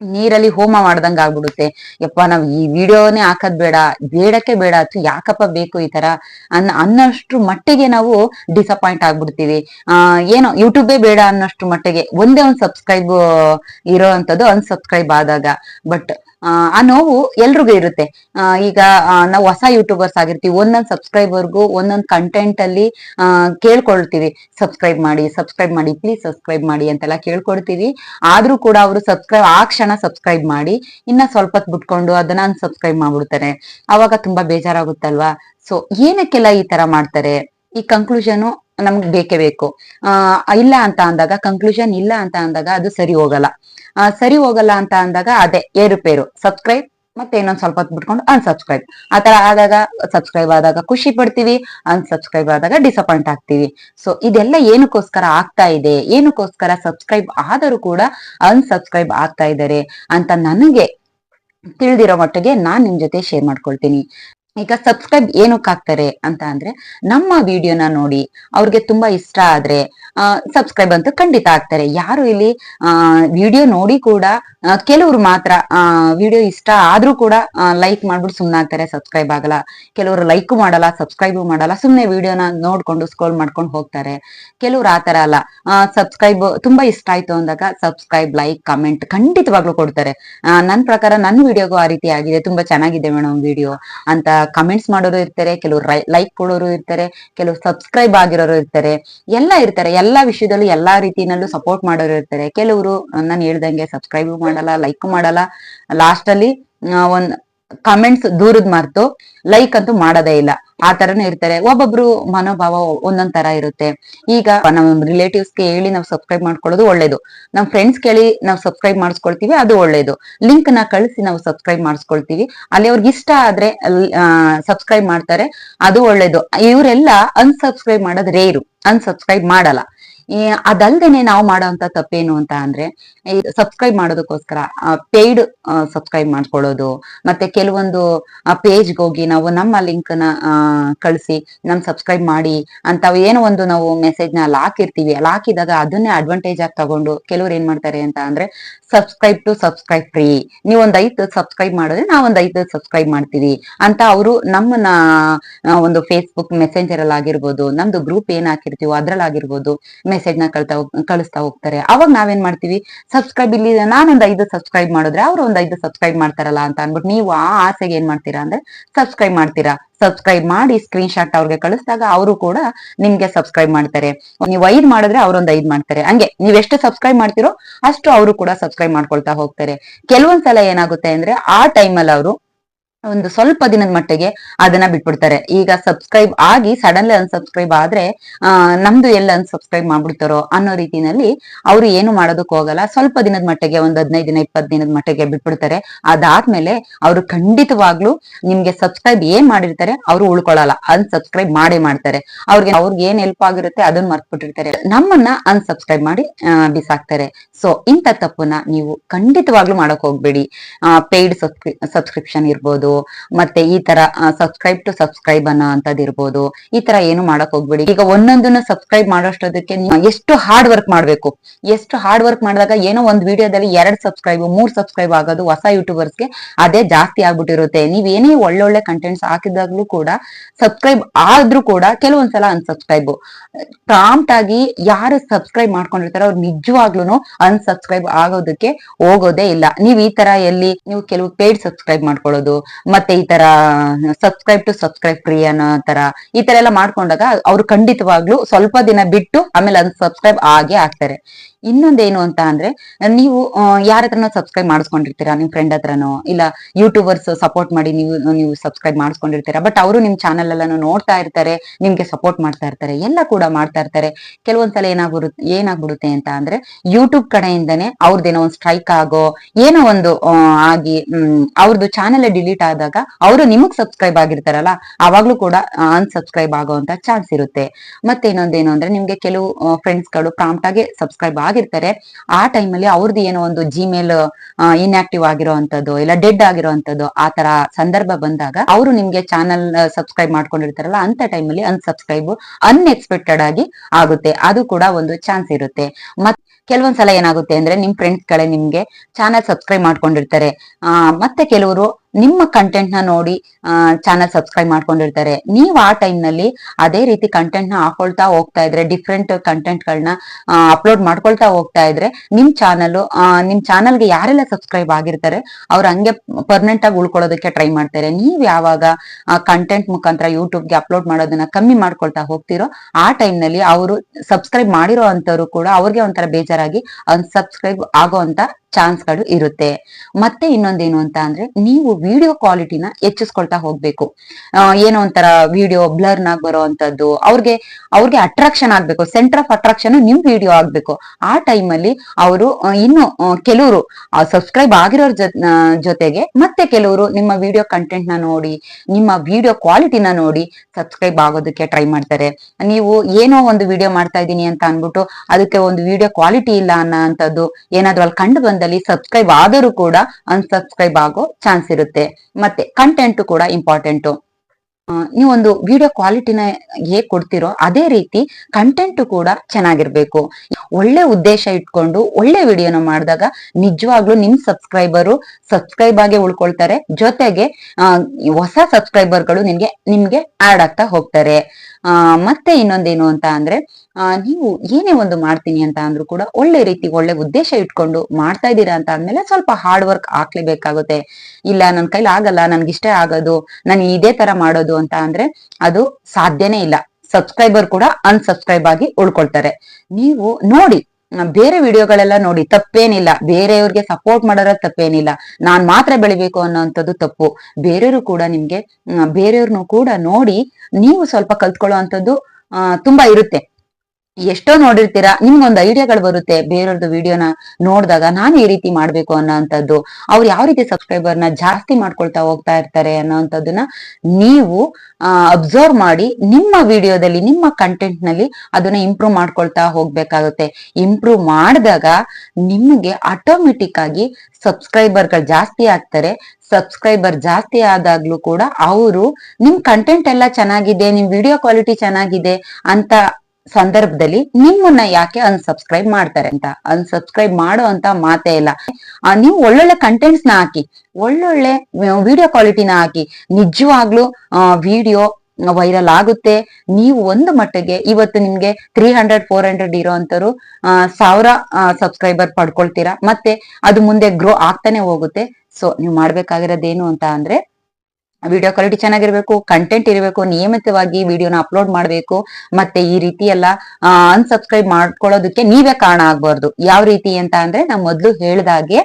ನೀರಲ್ಲಿ ಹೋಮ ಮಾಡ್ದಂಗ ಆಗ್ಬಿಡುತ್ತೆ. ಯಪ್ಪ, ನಾವ್ ಈ ವಿಡಿಯೋನೇ ಹಾಕದ್ ಬೇಡ, ಬೇಡಕ್ಕೆ ಬೇಡ, ಅಥವಾ ಯಾಕಪ್ಪ ಬೇಕು ಈ ತರ ಅನ್ನ ಅನ್ನೋಷ್ಟು ಮಟ್ಟಿಗೆ ನಾವು ಡಿಸಪಾಯಿಂಟ್ ಆಗ್ಬಿಡ್ತೀವಿ. ಆ, ಏನೋ ಯೂಟ್ಯೂಬೇ ಬೇಡ ಅನ್ನೋಷ್ಟು ಮಟ್ಟಿಗೆ, ಒಂದೇ ಒಂದ್ ಸಬ್ಸ್ಕ್ರೈಬ್ ಇರೋ ಅಂತದ್ದು ಅನ್ಸಬ್ಸ್ಕ್ರೈಬ್ ಆದಾಗ. ಬಟ್ ಆ ನೋವು ಎಲ್ರಿಗೂ ಇರುತ್ತೆ. ಈಗ ನಾವು ಹೊಸ ಯೂಟ್ಯೂಬರ್ಸ್ ಆಗಿರ್ತೀವಿ, ಒಂದೊಂದ್ ಸಬ್ಸ್ಕ್ರೈಬರ್ಗೂ ಒಂದೊಂದ್ ಕಂಟೆಂಟ್ ಅಲ್ಲಿ ಕೇಳ್ಕೊಳ್ತೀವಿ. ಸಬ್ಸ್ಕ್ರೈಬ್ ಮಾಡಿ ಸಬ್ಸ್ಕ್ರೈಬ್ ಮಾಡಿ ಪ್ಲೀಸ್ ಸಬ್ಸ್ಕ್ರೈಬ್ ಮಾಡಿ ಅಂತೆಲ್ಲ ಕೇಳ್ಕೊಡ್ತೀವಿ ಆದ್ರೂ ಕೂಡ ಅವರು ಸಬ್ಸ್ಕ್ರೈಬ್ ಆ ಕ್ಷಣ ಸಬ್ಸ್ಕ್ರೈಬ್ ಮಾಡಿ, ಇನ್ನ ಸ್ವಲ್ಪ ಬಿಟ್ಕೊಂಡು ಅದನ್ನ ಅನ್ಸಬ್ಸ್ಕ್ರೈಬ್ ಮಾಡ್ಬಿಡ್ತಾರೆ. ಅವಾಗ ತುಂಬಾ ಬೇಜಾರಾಗುತ್ತಲ್ವಾ? ಸೊ ಏನಕ್ಕೆಲ್ಲ ಈ ತರ ಮಾಡ್ತಾರೆ? ಈ ಕನ್ಕ್ಲೂಷನ್ ನಮ್ಗೆ ಬೇಕೇ ಬೇಕು. ಆ ಇಲ್ಲ ಅಂತ ಅಂದಾಗ ಕನ್ಕ್ಲೂಷನ್ ಇಲ್ಲ ಅಂತ ಅಂದಾಗ ಅದು ಸರಿ ಹೋಗಲ್ಲ. ಆ, ಸರಿ ಹೋಗಲ್ಲ ಅಂತ ಅಂದಾಗ ಅದೇ ಏರುಪೇರು ಸಬ್ಸ್ಕ್ರೈಬ್ ಮತ್ತೆ ಇನ್ನೊಂದ್ ಸ್ವಲ್ಪ ಹೊತ್ತು ಬಿಟ್ಕೊಂಡು ಅನ್ಸಬ್ಸ್ಕ್ರೈಬ್ ತರ ಆದಾಗ ಸಬ್ಸ್ಕ್ರೈಬ್ ಆದಾಗ ಖುಷಿ ಪಡ್ತೀವಿ ಅನ್ಸಬ್ಸ್ಕ್ರೈಬ್ ಆದಾಗ ಡಿಸಪಾಯಿಂಟ್ ಆಗ್ತೀವಿ. ಸೊ ಇದೆಲ್ಲ ಏನಕ್ಕೋಸ್ಕರ ಆಗ್ತಾ ಇದೆ? ಏನಕ್ಕೋಸ್ಕರ ಸಬ್ಸ್ಕ್ರೈಬ್ ಆದರೂ ಕೂಡ ಅನ್ಸಬ್ಸ್ಕ್ರೈಬ್ ಆಗ್ತಾ ಇದ್ದಾರೆ ಅಂತ ನನಗೆ ತಿಳಿದಿರೋ ಮಟ್ಟಿಗೆ ನಾನ್ ನಿಮ್ ಜೊತೆ ಶೇರ್ ಮಾಡ್ಕೊಳ್ತೀನಿ. ಈಗ ಸಬ್ಸ್ಕ್ರೈಬ್ ಏನಕ್ಕೆ ಹಾಕ್ತಾರೆ ಅಂತ ಅಂದ್ರೆ ನಮ್ಮ ವಿಡಿಯೋನ ನೋಡಿ ಅವ್ರಿಗೆ ತುಂಬಾ ಇಷ್ಟ ಆದ್ರೆ ಸಬ್ಸ್ಕ್ರೈಬ್ ಅಂತೂ ಖಂಡಿತ ಆಗ್ತಾರೆ ಯಾರು ಇಲ್ಲಿ ವಿಡಿಯೋ ನೋಡಿ ಕೂಡ ಕೆಲವರು ಮಾತ್ರ ವಿಡಿಯೋ ಇಷ್ಟ ಆದ್ರೂ ಕೂಡ ಲೈಕ್ ಮಾಡ್ಬಿಟ್ಟು ಸುಮ್ಮನೆ ಆಗ್ತಾರೆ ಸಬ್ಸ್ಕ್ರೈಬ್ ಆಗಲ್ಲ. ಕೆಲವರು ಲೈಕ್ ಮಾಡಲ್ಲ ಸಬ್ಸ್ಕ್ರೈಬು ಮಾಡಲ್ಲ ಸುಮ್ಮನೆ ವಿಡಿಯೋನ ನೋಡ್ಕೊಂಡು ಸ್ಕ್ರೋಲ್ ಮಾಡ್ಕೊಂಡು ಹೋಗ್ತಾರೆ. ಕೆಲವ್ರು ಆತರ ಅಲ್ಲ. ಸಬ್ಸ್ಕ್ರೈಬ್ ತುಂಬಾ ಇಷ್ಟ ಆಯ್ತು ಅಂದಾಗ ಸಬ್ಸ್ಕ್ರೈಬ್ ಲೈಕ್ ಕಮೆಂಟ್ ಖಂಡಿತವಾಗ್ಲೂ ಕೊಡ್ತಾರೆ. ನನ್ನ ಪ್ರಕಾರ ನನ್ನ ವಿಡಿಯೋಗೂ ಆ ರೀತಿ ಆಗಿದೆ. ತುಂಬಾ ಚೆನ್ನಾಗಿದೆ ಮೇಡಮ್ ವಿಡಿಯೋ ಅಂತ ಕಮೆಂಟ್ಸ್ ಮಾಡೋರು ಇರ್ತಾರೆ, ಕೆಲವರು ಲೈಕ್ ಕೊಡೋರು ಇರ್ತಾರೆ, ಕೆಲವರು ಸಬ್ಸ್ಕ್ರೈಬ್ ಆಗಿರೋರು ಇರ್ತಾರೆ, ಎಲ್ಲ ಇರ್ತಾರೆ, ಎಲ್ಲ ವಿಷಯದಲ್ಲೂ ಎಲ್ಲಾ ರೀತಿನಲ್ಲೂ ಸಪೋರ್ಟ್ ಮಾಡೋರು ಇರ್ತಾರೆ. ಕೆಲವರು, ನಾನು ಹೇಳ್ದಂಗೆ ಸಬ್ಸ್ಕ್ರೈಬ್ ಮಾಡಲ್ಲ ಲೈಕ್ ಮಾಡಲ್ಲ. ಲಾಸ್ಟ್ ಅಲ್ಲಿ ಒಂದ್ ಕಮೆಂಟ್ಸ್ ದೂರದ ಮರ್ತು ಲೈಕ್ ಅಂತೂ ಮಾಡೋದೇ ಇಲ್ಲ. ಆ ತರನೇ ಇರ್ತಾರೆ. ಒಬ್ಬೊಬ್ರು ಮನೋಭಾವ ಒಂದೊಂದ್ ತರ ಇರುತ್ತೆ. ಈಗ ನಮ್ಮ ರಿಲೇಟಿವ್ಸ್ಗೆ ಹೇಳಿ ನಾವು ಸಬ್ಸ್ಕ್ರೈಬ್ ಮಾಡ್ಕೊಳ್ಳೋದು ಒಳ್ಳೇದು. ನಮ್ ಫ್ರೆಂಡ್ಸ್ ಕೇಳಿ ನಾವು ಸಬ್ಸ್ಕ್ರೈಬ್ ಮಾಡಿಸ್ಕೊಳ್ತೀವಿ, ಅದು ಒಳ್ಳೇದು. ಲಿಂಕ್ನ ಕಳಿಸಿ ನಾವು ಸಬ್ಸ್ಕ್ರೈಬ್ ಮಾಡಿಸ್ಕೊಳ್ತೀವಿ. ಅಲ್ಲಿ ಅವ್ರಿಗೆ ಇಷ್ಟ ಆದ್ರೆ ಸಬ್ಸ್ಕ್ರೈಬ್ ಮಾಡ್ತಾರೆ, ಅದು ಒಳ್ಳೇದು. ಇವರೆಲ್ಲ ಅನ್ಸಬ್ಸ್ಕ್ರೈಬ್ ಮಾಡೋದು ರೇರು. ಅನ್ಸಬ್ಸ್ಕ್ರೈಬ್ ಮಾಡಲ್ಲ. ಅದಲ್ದೇನೆ ನಾವು ಮಾಡೋಂತ ತಪ್ಪೇನು ಅಂತ ಅಂದ್ರೆ ಸಬ್ಸ್ಕ್ರೈಬ್ ಮಾಡೋದಕ್ಕೋಸ್ಕರ ಪೇಯ್ಡ್ ಸಬ್ಸ್ಕ್ರೈಬ್ ಮಾಡ್ಕೊಳ್ಳೋದು, ಮತ್ತೆ ಕೆಲವೊಂದು ಪೇಜ್ಗೆ ಹೋಗಿ ನಾವು ನಮ್ಮ ಲಿಂಕ್ನ ಕಳಿಸಿ, ನಮ್ ಸಬ್ಸ್ಕ್ರೈಬ್ ಮಾಡಿ ಅಂತ ಏನೋ ಒಂದು ನಾವು ಮೆಸೇಜ್ನ ಹಾಕಿರ್ತೀವಿ. ಅಲ್ಲಿ, ಹಾಕಿದಾಗ ಅದನ್ನೇ ಅಡ್ವಾಂಟೇಜ್ ಆಗಿ ತಗೊಂಡು ಕೆಲವ್ರು ಏನ್ ಮಾಡ್ತಾರೆ ಅಂತ ಅಂದ್ರೆ ಸಬ್ಸ್ಕ್ರೈಬ್ ಟು ಸಬ್ಸ್ಕ್ರೈಬ್ ಫ್ರೀ ನೀವು ಒಂದ್ ಐದು ಸಬ್ಸ್ಕ್ರೈಬ್ ಮಾಡಿದ್ರೆ ನಾವ್ ಒಂದ್ ಐದು ಸಬ್ಸ್ಕ್ರೈಬ್ ಮಾಡ್ತೀವಿ. ಅಂತ ಅವರು ನಮ್ಮನ್ನ ಒಂದು ಫೇಸ್ಬುಕ್ ಮೆಸೆಂಜರ್ ಅಲ್ಲಿ ಆಗಿರ್ಬೋದು ನಮ್ದು ಗ್ರೂಪ್ ಏನ್ ಹಾಕಿರ್ತೀವೋ ಅದ್ರಲ್ಲಿ ಆಗಿರ್ಬೋದು ಮೆಸೇಜ್ನ ಕಳ್ತಾ ಕಳಿಸ್ತಾ ಹೋಗ್ತಾರೆ. ಅವಾಗ ನಾವೇನ್ ಮಾಡ್ತೀವಿ? ಸಬ್ಸ್ಕ್ರೈಬ್ ಇಲ್ಲಿ ನಾನೊಂದ್ ಐದು ಸಬ್ಸ್ಕ್ರೈಬ್ ಮಾಡಿದ್ರೆ ಅವ್ರು ಒಂದ್ ಐದು ಸಬ್ಸ್ಕ್ರೈಬ್ ಮಾಡ್ತಾರಲ್ಲ ಅಂತ ಅನ್ಬಿಟ್ಟು ನೀವು ಆ ಆಸೆಗೆ ಏನ್ ಮಾಡ್ತೀರಾ ಅಂದ್ರೆ ಸಬ್ಸ್ಕ್ರೈಬ್ ಮಾಡ್ತೀರಾ. ಸಬ್ಸ್ಕ್ರೈಬ್ ಮಾಡಿ ಸ್ಕ್ರೀನ್ ಶಾಟ್ ಅವ್ರಿಗೆ ಕಳಿಸಿದಾಗ ಅವರು ಕೂಡ ನಿಮ್ಗೆ ಸಬ್ಸ್ಕ್ರೈಬ್ ಮಾಡ್ತಾರೆ. ನೀವು ಐದ್ ಮಾಡಿದ್ರೆ ಅವ್ರೊಂದ್ ಐದ್ ಮಾಡ್ತಾರೆ. ಹಂಗೆ, ನೀವ್ ಎಷ್ಟು ಸಬ್ಸ್ಕ್ರೈಬ್ ಮಾಡ್ತಿರೋ ಅಷ್ಟು ಅವರು ಕೂಡ ಸಬ್ಸ್ಕ್ರೈಬ್ ಮಾಡ್ಕೊಳ್ತಾ ಹೋಗ್ತಾರೆ. ಕೆಲವೊಂದ್ಸಲ ಏನಾಗುತ್ತೆ ಅಂದ್ರೆ ಆ ಟೈಮಲ್ಲಿ ಅವರು ಒಂದು ಸ್ವಲ್ಪ ದಿನದ ಮಟ್ಟಿಗೆ ಅದನ್ನ ಬಿಟ್ಬಿಡ್ತಾರೆ. ಈಗ ಸಬ್ಸ್ಕ್ರೈಬ್ ಆಗಿ ಸಡನ್ಲಿ ಅನ್ಸಬ್ಸ್ಕ್ರೈಬ್ ಆದ್ರೆ, ಆ, ನಮ್ದು ಎಲ್ಲ ಅನ್ಸಬ್ಸ್ಕ್ರೈಬ್ ಮಾಡ್ಬಿಡ್ತಾರೋ ಅನ್ನೋ ರೀತಿನಲ್ಲಿ ಅವ್ರು ಏನು ಮಾಡೋದಕ್ಕೆ ಹೋಗಲ್ಲ. ಸ್ವಲ್ಪ ದಿನದ ಮಟ್ಟಿಗೆ ಒಂದ್ ಹದಿನೈದು ದಿನ ಇಪ್ಪತ್ ದಿನದ ಮಟ್ಟಿಗೆ ಬಿಟ್ಬಿಡ್ತಾರೆ. ಅದಾದ್ಮೇಲೆ ಅವರು ಖಂಡಿತವಾಗ್ಲೂ ನಿಮ್ಗೆ ಸಬ್ಸ್ಕ್ರೈಬ್ ಏನ್ ಮಾಡಿರ್ತಾರೆ ಅವ್ರು ಉಳ್ಕೊಳ್ಳಲ್ಲ. ಅನ್ಸಬ್ಸ್ಕ್ರೈಬ್ ಮಾಡೇ ಮಾಡ್ತಾರೆ. ಅವ್ರಿಗೆ ಅವ್ರಿಗೆ ಏನ್ ಹೆಲ್ಪ್ ಆಗಿರುತ್ತೆ ಅದನ್ನ ಮರ್ತ್ಬಿಟ್ಟಿರ್ತಾರೆ. ನಮ್ಮನ್ನ ಅನ್ಸಬ್ಸ್ಕ್ರೈಬ್ ಮಾಡಿ ಬಿಸಾಕ್ತಾರೆ. ಸೊ ಇಂಥ ತಪ್ಪನ್ನ ನೀವು ಖಂಡಿತವಾಗ್ಲೂ ಮಾಡಕ್ ಹೋಗ್ಬೇಡಿ. ಪೇಯ್ಡ್ ಸಬ್ಸ್ಕ್ರಿಪ್ಷನ್ ಇರ್ಬೋದು ಮತ್ತೆ ಈ ತರ ಸಬ್ಸ್ಕ್ರೈಬ್ ಟು ಸಬ್ಸ್ಕ್ರೈಬ್ ಅನ್ನೋ ಅಂತದ್ ಇರ್ಬೋದು. ಈ ತರ ಏನು ಮಾಡಕ್ ಹೋಗ್ಬೇಡಿ. ಈಗ ಒಂದೊಂದನ್ನ ಸಬ್ಸ್ಕ್ರೈಬ್ ಮಾಡೋಷ್ಟೊದಕ್ಕೆ ಎಷ್ಟು ಹಾರ್ಡ್ ವರ್ಕ್ ಮಾಡ್ಬೇಕು? ಎಷ್ಟು ಹಾರ್ಡ್ ವರ್ಕ್ ಮಾಡಿದಾಗ ಏನೋ ಒಂದ್ ವಿಡಿಯೋದಲ್ಲಿ ಎರಡ್ ಸಬ್ಸ್ಕ್ರೈಬ್ ಮೂರ್ ಸಬ್ಸ್ಕ್ರೈಬ್ ಆಗೋದು ಹೊಸ ಯೂಟ್ಯೂಬರ್ಸ್ಗೆ ಅದೇ ಜಾಸ್ತಿ ಆಗ್ಬಿಟ್ಟಿರುತ್ತೆ. ನೀವ್ ಏನೇ ಒಳ್ಳೊಳ್ಳೆ ಕಂಟೆಂಟ್ಸ್ ಹಾಕಿದಾಗ್ಲೂ ಕೂಡ ಸಬ್ಸ್ಕ್ರೈಬ್ ಆದ್ರೂ ಕೂಡ ಕೆಲವೊಂದ್ಸಲ ಅನ್ಸಬ್ಸ್ಕ್ರೈಬ್ ಪ್ರಾಂಪ್ಟ್ ಆಗಿ ಯಾರು ಸಬ್ಸ್ಕ್ರೈಬ್ ಮಾಡ್ಕೊಂಡಿರ್ತಾರೋ ಅವ್ರು ನಿಜವಾಗ್ಲೂ ಅನ್ಸಬ್ಸ್ಕ್ರೈಬ್ ಆಗೋದಕ್ಕೆ ಹೋಗೋದೇ ಇಲ್ಲ. ನೀವ್ ಈ ತರ ಎಲ್ಲಿ, ನೀವು ಕೆಲವು ಪೇಡ್ ಸಬ್ಸ್ಕ್ರೈಬ್ ಮಾಡ್ಕೊಳ್ಳೋದು ಮತ್ತೆ ಈ ತರ ಸಬ್ಸ್ಕ್ರೈಬ್ ಟು ಸಬ್ಸ್ಕ್ರೈಬ್ ಫ್ರೀ ಅನ್ನೋ ತರ, ಈ ತರ ಎಲ್ಲ ಮಾಡ್ಕೊಂಡಾಗ ಅವ್ರು ಖಂಡಿತವಾಗ್ಲೂ ಸ್ವಲ್ಪ ದಿನ ಬಿಟ್ಟು ಆಮೇಲೆ ಅದ್ ಸಬ್ಸ್ಕ್ರೈಬ್ ಆಗೇ ಆಗ್ತಾರೆ. ಇನ್ನೊಂದೇನು ಅಂತ ಅಂದ್ರೆ, ನೀವು ಯಾರ ಹತ್ರನೋ ಸಬ್ಸ್ಕ್ರೈಬ್ ಮಾಡಿಸ್ಕೊಂಡಿರ್ತೀರಾ, ನಿಮ್ ಫ್ರೆಂಡ್ ಹತ್ರನೋ, ಇಲ್ಲ ಯೂಟ್ಯೂಬರ್ಸ್ ಸಪೋರ್ಟ್ ಮಾಡಿ ನೀವು ನೀವು ಸಬ್ಸ್ಕ್ರೈಬ್ ಮಾಡಿಸ್ಕೊಂಡಿರ್ತೀರಾ ಬಟ್ ಅವರು ನಿಮ್ ಚಾನೆಲ್ ಎಲ್ಲ ನೋಡ್ತಾ ಇರ್ತಾರೆ, ನಿಮ್ಗೆ ಸಪೋರ್ಟ್ ಮಾಡ್ತಾ ಇರ್ತಾರೆ, ಎಲ್ಲ ಕೂಡ ಮಾಡ್ತಾ ಇರ್ತಾರೆ, ಕೆಲವೊಂದ್ಸಲ ಏನಾಗ್ಬಿಡುತ್ತೆ ಏನಾಗ್ಬಿಡುತ್ತೆ ಅಂತ ಅಂದ್ರೆ ಯೂಟ್ಯೂಬ್ ಕಡೆಯಿಂದನೇ ಅವ್ರದ್ದೇನೋ ಒಂದು ಸ್ಟ್ರೈಕ್ ಆಗೋ, ಏನೋ ಒಂದು ಆಗಿ ಅವ್ರದ್ದು ಚಾನೆಲ್ ಡಿಲೀಟ್ ಆದಾಗ ಅವರು ನಿಮಗ್ ಸಬ್ಸ್ಕ್ರೈಬ್ ಆಗಿರ್ತಾರಲ್ಲ, ಅವಾಗ್ಲೂ ಕೂಡ ಅನ್ಸಬ್ಸ್ಕ್ರೈಬ್ ಆಗೋ ಅಂತ ಚಾನ್ಸ್ ಇರುತ್ತೆ. ಮತ್ತೆ ಇನ್ನೊಂದೇನು ಅಂದ್ರೆ, ನಿಮ್ಗೆ ಕೆಲವು ಫ್ರೆಂಡ್ಸ್ಗಳು ಪ್ರಾಂಪ್ಟ್ ಆಗಿ ಸಬ್ಸ್ಕ್ರೈಬ್ ಆಗಿರ್ತಾರೆ, ಆ ಟೈಮಲ್ಲಿ ಅವ್ರದ್ದು ಏನೋ ಒಂದು ಜಿಮೇಲ್ ಇನ್ಆಕ್ಟಿವ್ ಆಗಿರೋವಂಥದ್ದು, ಇಲ್ಲ ಡೆಡ್ ಆಗಿರೋವಂಥದ್ದು, ಆ ತರ ಸಂದರ್ಭ ಬಂದಾಗ ಅವರು ನಿಮ್ಗೆ ಚಾನಲ್ ಸಬ್ಸ್ಕ್ರೈಬ್ ಮಾಡ್ಕೊಂಡಿರ್ತಾರಲ್ಲ, ಅಂತ ಟೈಮಲ್ಲಿ ಅನ್ಸಬ್ಸ್ಕ್ರೈಬ್ ಅನ್ಎಕ್ಸ್ಪೆಕ್ಟೆಡ್ ಆಗಿ ಆಗುತ್ತೆ. ಅದು ಕೂಡ ಒಂದು ಚಾನ್ಸ್ ಇರುತ್ತೆ. ಮತ್ ಕೆಲವೊಂದ್ಸಲ ಏನಾಗುತ್ತೆ ಅಂದ್ರೆ ನಿಮ್ ಫ್ರೆಂಡ್ಸ್ ಗಳೇ ನಿಮ್ಗೆ ಚಾನಲ್ ಸಬ್ಸ್ಕ್ರೈಬ್ ಮಾಡ್ಕೊಂಡಿರ್ತಾರೆ. ಮತ್ತೆ ಕೆಲವರು ನಿಮ್ಮ ಕಂಟೆಂಟ್ನ ನೋಡಿ ಚಾನಲ್ ಸಬ್ಸ್ಕ್ರೈಬ್ ಮಾಡ್ಕೊಂಡಿರ್ತಾರೆ. ನೀವು ಆ ಟೈಮ್ನಲ್ಲಿ ಅದೇ ರೀತಿ ಕಂಟೆಂಟ್ನ ಹಾಕೊಳ್ತಾ ಹೋಗ್ತಾ ಇದ್ರೆ ಡಿಫ್ರೆಂಟ್ ಕಂಟೆಂಟ್ ಗಳನ್ನ ಅಪ್ಲೋಡ್ ಮಾಡ್ಕೊಳ್ತಾ ಹೋಗ್ತಾ ಇದ್ರೆ, ನಿಮ್ ಚಾನಲ್ ನಿಮ್ ಚಾನಲ್ಗೆ ಯಾರೆಲ್ಲ ಸಬ್ಸ್ಕ್ರೈಬ್ ಆಗಿರ್ತಾರೆ, ಅವ್ರ ಹಂಗೆ ಪರ್ಮನೆಂಟ್ ಆಗಿ ಉಳ್ಕೊಳ್ಳೋದಕ್ಕೆ ಟ್ರೈ ಮಾಡ್ತಾರೆ. ನೀವ್ ಯಾವಾಗ ಕಂಟೆಂಟ್ ಮುಖಾಂತರ ಯೂಟ್ಯೂಬ್ಗೆ ಅಪ್ಲೋಡ್ ಮಾಡೋದನ್ನ ಕಮ್ಮಿ ಮಾಡ್ಕೊಳ್ತಾ ಹೋಗ್ತಿರೋ, ಆ ಟೈಮ್ನಲ್ಲಿ ಅವರು ಸಬ್ಸ್ಕ್ರೈಬ್ ಮಾಡಿರೋ ಅಂತವ್ರು ಕೂಡ ಅವ್ರಿಗೆ ಒಂಥರ ಬೇಜಾರಾಗಿ ಅನ್ಸಬ್ಸ್ಕ್ರೈಬ್ ಆಗೋ ಅಂತ ಚಾನ್ಸ್ಗಳು ಇರುತ್ತೆ. ಮತ್ತೆ ಇನ್ನೊಂದೇನು ಅಂತ ಅಂದ್ರೆ, ನೀವು ವಿಡಿಯೋ ಕ್ವಾಲಿಟಿನ ಹೆಚ್ಚಿಸ್ಕೊಳ್ತಾ ಹೋಗ್ಬೇಕು. ಏನೋ ಒಂಥರ ವಿಡಿಯೋ ಬ್ಲರ್ ಆಗಿ ಬರೋ ಅಂತದ್ದು ಅವ್ರಿಗೆ ಅವ್ರಿಗೆ ಅಟ್ರಾಕ್ಷನ್ ಆಗ್ಬೇಕು ಸೆಂಟರ್ ಆಫ್ ಅಟ್ರಾಕ್ಷನ್ ನಿಮ್ ವಿಡಿಯೋ ಆಗ್ಬೇಕು. ಆ ಟೈಮ್ ಅಲ್ಲಿ ಅವರು ಇನ್ನು ಕೆಲವರು ಸಬ್ಸ್ಕ್ರೈಬ್ ಆಗಿರೋರ್ ಜೊತೆಗೆ ಮತ್ತೆ ಕೆಲವರು ನಿಮ್ಮ ವಿಡಿಯೋ ಕಂಟೆಂಟ್ನ ನೋಡಿ, ನಿಮ್ಮ ವಿಡಿಯೋ ಕ್ವಾಲಿಟಿನ ನೋಡಿ ಸಬ್ಸ್ಕ್ರೈಬ್ ಆಗೋದಕ್ಕೆ ಟ್ರೈ ಮಾಡ್ತಾರೆ. ನೀವು ಏನೋ ಒಂದು ವಿಡಿಯೋ ಮಾಡ್ತಾ ಇದ್ದೀನಿ ಅಂತ ಅನ್ಬಿಟ್ಟು ಅದಕ್ಕೆ ಒಂದು ವಿಡಿಯೋ ಕ್ವಾಲಿಟಿ ಇಲ್ಲ ಅನ್ನೋ ಅಂತದ್ದು ಏನಾದ್ರು ಅಲ್ಲಿ ಕಂಡು ಬಂದಲ್ಲಿ ಸಬ್ಸ್ಕ್ರೈಬ್ ಆದರೂ ಕೂಡ ಅನ್ಸಬ್ಸ್ಕ್ರೈಬ್ ಆಗೋ ಚಾನ್ಸ್ ಇರುತ್ತೆ. ಮತ್ತೆ ಕಂಟೆಂಟ್ ಕೂಡ ಇಂಪಾರ್ಟೆಂಟ್ ನೀವೊಂದು ವಿಡಿಯೋ ಕ್ವಾಲಿಟಿನ ಹೇಗ್ ಕೊಡ್ತಿರೋ ಅದೇ ರೀತಿ ಕಂಟೆಂಟ್ ಕೂಡ ಚೆನ್ನಾಗಿರ್ಬೇಕು. ಒಳ್ಳೆ ಉದ್ದೇಶ ಇಟ್ಕೊಂಡು ಒಳ್ಳೆ ವಿಡಿಯೋನ ಮಾಡಿದಾಗ ನಿಜವಾಗ್ಲೂ ನಿಮ್ ಸಬ್ಸ್ಕ್ರೈಬರು ಸಬ್ಸ್ಕ್ರೈಬ್ ಆಗಿ ಉಳ್ಕೊಳ್ತಾರೆ. ಜೊತೆಗೆ ಹೊಸ ಸಬ್ಸ್ಕ್ರೈಬರ್ಗಳು ನಿಮ್ಗೆ ನಿಮ್ಗೆ ಆಡ್ ಆಗ್ತಾ ಹೋಗ್ತಾರೆ. ಆ ಮತ್ತೆ ಇನ್ನೊಂದೇನು ಅಂತ ಅಂದ್ರೆ ಆ, ನೀವು ಏನೇ ಒಂದು ಮಾಡ್ತೀನಿ ಅಂತ ಅಂದ್ರು ಕೂಡ ಒಳ್ಳೆ ರೀತಿ ಒಳ್ಳೆ ಉದ್ದೇಶ ಇಟ್ಕೊಂಡು ಮಾಡ್ತಾ ಇದ್ದೀರಾ ಅಂತ ಅಂದ್ಮೇಲೆ ಸ್ವಲ್ಪ ಹಾರ್ಡ್ ವರ್ಕ್ ಹಾಕ್ಲೇಬೇಕಾಗುತ್ತೆ ಇಲ್ಲ ನನ್ ಕೈಲಿ ಆಗಲ್ಲ ನನ್ಗೆ ಇಷ್ಟೇ ಆಗೋದು ನಾನು ಇದೇ ತರ ಮಾಡೋದು ಅಂತ ಅಂದ್ರೆ ಅದು ಸಾಧ್ಯನೇ ಇಲ್ಲ. ಸಬ್ಸ್ಕ್ರೈಬರ್ ಕೂಡ ಅನ್ಸಬ್ಸ್ಕ್ರೈಬ್ ಆಗಿ ಉಳ್ಕೊಳ್ತಾರೆ. ನೀವು ನೋಡಿ ಬೇರೆ ವಿಡಿಯೋಗಳೆಲ್ಲ ನೋಡಿ ತಪ್ಪೇನಿಲ್ಲ. ಬೇರೆಯವ್ರಿಗೆ ಸಪೋರ್ಟ್ ಮಾಡೋದ್ರ ತಪ್ಪೇನಿಲ್ಲ. ನಾನ್ ಮಾತ್ರ ಬೆಳಿಬೇಕು ಅನ್ನೋಂಥದ್ದು ತಪ್ಪು. ಬೇರೆಯವರು ಕೂಡ ನಿಮ್ಗೆ ಬೇರೆಯವ್ರನ್ನೂ ಕೂಡ ನೋಡಿ ನೀವು ಸ್ವಲ್ಪ ಕಲ್ತ್ಕೊಳ್ಳೋ ಅಂಥದ್ದು ಆ, ತುಂಬಾ ಇರುತ್ತೆ. ಎಷ್ಟೋ ನೋಡಿರ್ತೀರಾ, ನಿಮ್ಗೊಂದು ಐಡಿಯಾಗಳು ಬರುತ್ತೆ ಬೇರೆಯವ್ರದ್ದು ವಿಡಿಯೋನ ನೋಡಿದಾಗ ನಾನು ಈ ರೀತಿ ಮಾಡ್ಬೇಕು ಅನ್ನೋಂಥದ್ದು. ಅವ್ರು ಯಾವ ರೀತಿ ಸಬ್ಸ್ಕ್ರೈಬರ್ನ ಜಾಸ್ತಿ ಮಾಡ್ಕೊಳ್ತಾ ಹೋಗ್ತಾ ಇರ್ತಾರೆ ಅನ್ನೋಂಥದ್ದನ್ನ ನೀವು ಅಬ್ಸರ್ವ್ ಮಾಡಿ ನಿಮ್ಮ ವಿಡಿಯೋದಲ್ಲಿ, ನಿಮ್ಮ ಕಂಟೆಂಟ್ನಲ್ಲಿ ಅದನ್ನ ಇಂಪ್ರೂವ್ ಮಾಡ್ಕೊಳ್ತಾ ಹೋಗ್ಬೇಕಾಗುತ್ತೆ. ಇಂಪ್ರೂವ್ ಮಾಡಿದಾಗ ನಿಮಗೆ ಆಟೋಮೆಟಿಕ್ ಆಗಿ ಸಬ್ಸ್ಕ್ರೈಬರ್ಗಳು ಜಾಸ್ತಿ ಆಗ್ತಾರೆ. ಸಬ್ಸ್ಕ್ರೈಬರ್ ಜಾಸ್ತಿ ಆದಾಗ್ಲೂ ಕೂಡ ಅವರು, ನಿಮ್ ಕಂಟೆಂಟ್ ಎಲ್ಲ ಚೆನ್ನಾಗಿದೆ, ನಿಮ್ ವಿಡಿಯೋ ಕ್ವಾಲಿಟಿ ಚೆನ್ನಾಗಿದೆ ಅಂತ ಸಂದರ್ಭದಲ್ಲಿ ನಿಮ್ಮನ್ನ ಯಾಕೆ ಅನ್ಸಬ್ಸ್ಕ್ರೈಬ್ ಮಾಡ್ತಾರೆ ಅಂತ? ಅನ್ಸಬ್ಸ್ಕ್ರೈಬ್ ಮಾಡೋ ಅಂತ ಮಾತೇ ಇಲ್ಲ. ನೀವು ಒಳ್ಳೊಳ್ಳೆ ಕಂಟೆಂಟ್ಸ್ನ ಹಾಕಿ ಒಳ್ಳೊಳ್ಳೆ ವಿಡಿಯೋ ಕ್ವಾಲಿಟಿನ ಹಾಕಿ ನಿಜವಾಗ್ಲೂ ವಿಡಿಯೋ ವೈರಲ್ ಆಗುತ್ತೆ. ನೀವು ಒಂದು ಮಟ್ಟಿಗೆ ಇವತ್ತು ನಿಮ್ಗೆ ತ್ರೀ ಹಂಡ್ರೆಡ್ ಫೋರ್ ಹಂಡ್ರೆಡ್ ಇರೋಂಥವ್ರು ಆ, ಸಾವಿರ ಸಬ್ಸ್ಕ್ರೈಬರ್ ಪಡ್ಕೊಳ್ತೀರಾ? ಮತ್ತೆ ಅದು ಮುಂದೆ ಗ್ರೋ ಆಗ್ತಾನೆ ಹೋಗುತ್ತೆ. ಸೊ ನೀವು ಮಾಡ್ಬೇಕಾಗಿರೋದೇನು ಅಂತ ಅಂದ್ರೆ ವಿಡಿಯೋ ಕ್ವಾಲಿಟಿ ಚೆನ್ನಾಗಿರ್ಬೇಕು ಕಂಟೆಂಟ್ ಇರಬೇಕು, ನಿಯಮಿತವಾಗಿ ವಿಡಿಯೋನ ಅಪ್ಲೋಡ್ ಮಾಡಬೇಕು, ಮತ್ತೆ ಈ ರೀತಿ ಎಲ್ಲ ಅನ್ಸಬ್ಸ್ಕ್ರೈಬ್ ಮಾಡ್ಕೊಳ್ಳೋದಕ್ಕೆ ನೀವೇ ಕಾರಣ ಆಗ್ಬಾರ್ದು. ಯಾವ ರೀತಿ ಅಂತ ಅಂದ್ರೆ ನಾ ಮೊದ್ಲು ಹೇಳ್ದಾಗೆ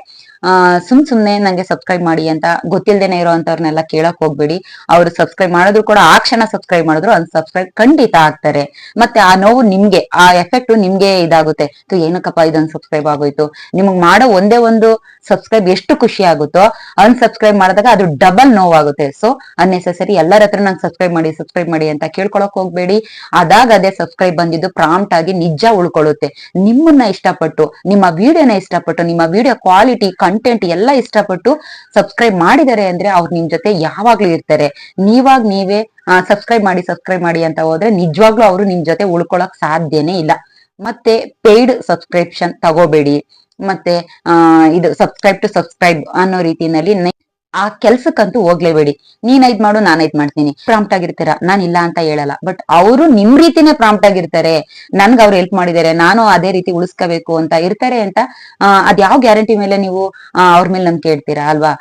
ಸುಮ್ ಸುಮ್ನೆ ನಂಗೆ ಸಬ್ಸ್ಕ್ರೈಬ್ ಮಾಡಿ ಅಂತ ಗೊತ್ತಿಲ್ದೇನೆ ಇರೋಂಥವ್ರನ್ನೆಲ್ಲ ಕೇಳಕ್ ಹೋಗ್ಬೇಡಿ. ಅವ್ರು ಸಬ್ಸ್ಕ್ರೈಬ್ ಮಾಡಿದ್ರು ಕೂಡ ಆ ಕ್ಷಣ ಸಬ್ಸ್ಕ್ರೈಬ್ ಮಾಡಿದ್ರು ಅನ್ಸಬ್ಸ್ಕ್ರೈಬ್ ಖಂಡಿತ ಆಗ್ತಾರೆ. ಮತ್ತೆ ಆ ನೋವು ನಿಮ್ಗೆ, ಆ ಎಫೆಕ್ಟ್ ನಿಮ್ಗೆ ಇದಾಗುತ್ತೆ. ಏನಕ್ಕಪ್ಪ ಇದೊಂದು ಸಬ್ಸ್ಕ್ರೈಬ್ ಆಗೋಯ್ತು? ನಿಮಗ್ ಮಾಡೋ ಒಂದೇ ಒಂದು ಸಬ್ಸ್ಕ್ರೈಬ್ ಎಷ್ಟು ಖುಷಿ ಆಗುತ್ತೋ ಅನ್ಸಬ್ಸ್ಕ್ರೈಬ್ ಮಾಡಿದಾಗ ಅದು ಡಬಲ್ ನೋವಾಗುತ್ತೆ. ಸೊ ಅನ್ನೆಸೆಸರಿ ಎಲ್ಲರ ಹತ್ರ ನಂಗೆ ಸಬ್ಸ್ಕ್ರೈಬ್ ಮಾಡಿ ಸಬ್ಸ್ಕ್ರೈಬ್ ಮಾಡಿ ಅಂತ ಕೇಳ್ಕೊಳಕ್ ಹೋಗ್ಬೇಡಿ. ಅದಾಗ ಅದೇ ಸಬ್ಸ್ಕ್ರೈಬ್ ಬಂದಿದ್ದು ಪ್ರಾಂಪ್ಟ್ ಆಗಿ ನಿಜ ಉಳ್ಕೊಳ್ಳುತ್ತೆ ನಿಮ್ಮನ್ನ ಇಷ್ಟಪಟ್ಟು, ನಿಮ್ಮ ವಿಡಿಯೋನ ಇಷ್ಟಪಟ್ಟು, ನಿಮ್ಮ ವಿಡಿಯೋ ಕ್ವಾಲಿಟಿ ಕಂಟೆಂಟ್ ಎಲ್ಲ ಇಷ್ಟಪಟ್ಟು ಸಬ್ಸ್ಕ್ರೈಬ್ ಮಾಡಿದ್ದಾರೆ ಅಂದ್ರೆ ಅವ್ರು ನಿಮ್ ಜೊತೆ ಯಾವಾಗ್ಲೂ ಇರ್ತಾರೆ. ನೀವಾಗ್ ನೀವೇ ಸಬ್ಸ್ಕ್ರೈಬ್ ಮಾಡಿ ಸಬ್ಸ್ಕ್ರೈಬ್ ಮಾಡಿ ಅಂತ ಹೋದ್ರೆ ನಿಜವಾಗ್ಲೂ ಅವರು ನಿಮ್ ಜೊತೆ ಉಳ್ಕೊಳಕ್ ಸಾಧ್ಯನೇ ಇಲ್ಲ. ಮತ್ತೆ ಪೇಯ್ಡ್ ಸಬ್ಸ್ಕ್ರಿಪ್ಷನ್ ತಗೋಬೇಡಿ. ಮತ್ತೆ ಇದು ಸಬ್ಸ್ಕ್ರೈಬ್ ಟು ಸಬ್ಸ್ಕ್ರೈಬ್ ಅನ್ನೋ ರೀತಿನಲ್ಲಿ ನೆ- ಆ ಕೆಲ್ಸಕ್ಕಂತೂ ಹೋಗ್ಲೇಬೇಡಿ. ನೀನ್ ಇದ್ ಮಾಡು, ನಾನ್ ಇದ್ ಮಾಡ್ತೀನಿ. ಪ್ರಾಂಪ್ಟ್ ಆಗಿರ್ತೀರಾ? ನಾನ್ ಇಲ್ಲ ಅಂತ ಹೇಳಲ್ಲ. ಬಟ್ ಅವರು ನಿಮ್ ರೀತಿನೇ ಪ್ರಾಂಪ್ಟ್ ಆಗಿರ್ತಾರೆ. ನನ್ಗೆ ಅವ್ರು ಹೆಲ್ಪ್ ಮಾಡಿದ್ದಾರೆ ನಾನು ಅದೇ ರೀತಿ ಉಳಿಸ್ಕೋಬೇಕು ಅಂತ ಇರ್ತಾರೆ ಅಂತ ಅದ್ ಯಾವ ಗ್ಯಾರಂಟಿ ಮೇಲೆ ನೀವು ಅವ್ರ ಮೇಲೆ ನಂಬಿಕೆ ಕೇಳ್ತೀರಾ ಅಲ್ವಾ?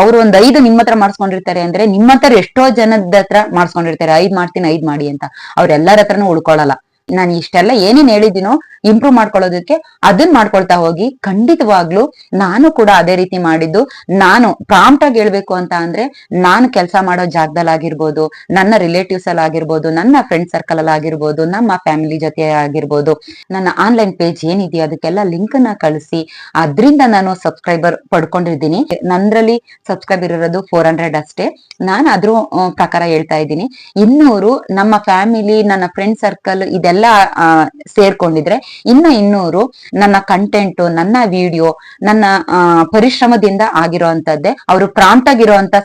ಅವ್ರು ಒಂದ್ ಐದು ನಿಮ್ಮ ಹತ್ರ ಮಾಡಿಸ್ಕೊಂಡಿರ್ತಾರೆ ಅಂದ್ರೆ ನಿಮ್ಮ ಹತ್ರ ಎಷ್ಟೋ ಜನದ ಹತ್ರ ಮಾಡಿಸ್ಕೊಂಡಿರ್ತಾರೆ. ಐದ್ ಮಾಡ್ತೀನಿ, ಐದ್ ಮಾಡಿ ಅಂತ. ಅವ್ರೆಲ್ಲರ ಹತ್ರನೂ ಉಳ್ಕೊಳಲ್ಲ. ನಾನು ಇಷ್ಟೆಲ್ಲ ಏನೇನ್ ಹೇಳಿದ್ದೀನೋ ಇಂಪ್ರೂವ್ ಮಾಡ್ಕೊಳ್ಳೋದಕ್ಕೆ ಅದನ್ನ ಮಾಡ್ಕೊಳ್ತಾ ಹೋಗಿ ಖಂಡಿತವಾಗ್ಲೂ ನಾನು ಕೂಡ ಅದೇ ರೀತಿ ಮಾಡಿದ್ದು. ನಾನು ಪ್ರಾಂಪ್ಟ್ ಆಗಿ ಹೇಳ್ಬೇಕು ಅಂತ ಅಂದ್ರೆ ನಾನು ಕೆಲಸ ಮಾಡೋ ಜಾಗದಲ್ಲಿ ಆಗಿರ್ಬೋದು, ನನ್ನ ರಿಲೇಟಿವ್ಸ್ ಅಲ್ಲಿ ಆಗಿರ್ಬೋದು, ನನ್ನ ಫ್ರೆಂಡ್ ಸರ್ಕಲ್ ಅಲ್ಲಿ ಆಗಿರ್ಬೋದು, ನಮ್ಮ ಫ್ಯಾಮಿಲಿ ಜೊತೆ ಆಗಿರ್ಬೋದು, ನನ್ನ ಆನ್ಲೈನ್ ಪೇಜ್ ಏನಿದೆಯೋ ಅದಕ್ಕೆಲ್ಲ ಲಿಂಕ್ನ ಕಳಿಸಿ. ಅದರಿಂದ ನಾನು ಸಬ್ಸ್ಕ್ರೈಬರ್ ಪಡ್ಕೊಂಡಿದ್ದೀನಿ ನಂದ್ರಲ್ಲಿ ಸಬ್ಸ್ಕ್ರೈಬರ್ ಇರೋದು ಫೋರ್ ಹಂಡ್ರೆಡ್ ಅಷ್ಟೇ. ನಾನು ಅದ್ರ ಪ್ರಕಾರ ಹೇಳ್ತಾ ಇದ್ದೀನಿ. ಇನ್ನೂರು ನಮ್ಮ ಫ್ಯಾಮಿಲಿ ನನ್ನ ಫ್ರೆಂಡ್ ಸರ್ಕಲ್ ಇದೆಲ್ಲ ಆ, ಸೇರ್ಕೊಂಡಿದ್ರೆ ಇನ್ನ ಇನ್ನೂರು ನನ್ನ ಕಂಟೆಂಟ್ ನನ್ನ ವಿಡಿಯೋ ನನ್ನ ಪರಿಶ್ರಮದಿಂದ ಆಗಿರೋಂಥದ್ದೇ ಅವರು ಪ್ರಾಂಪ್ಟ್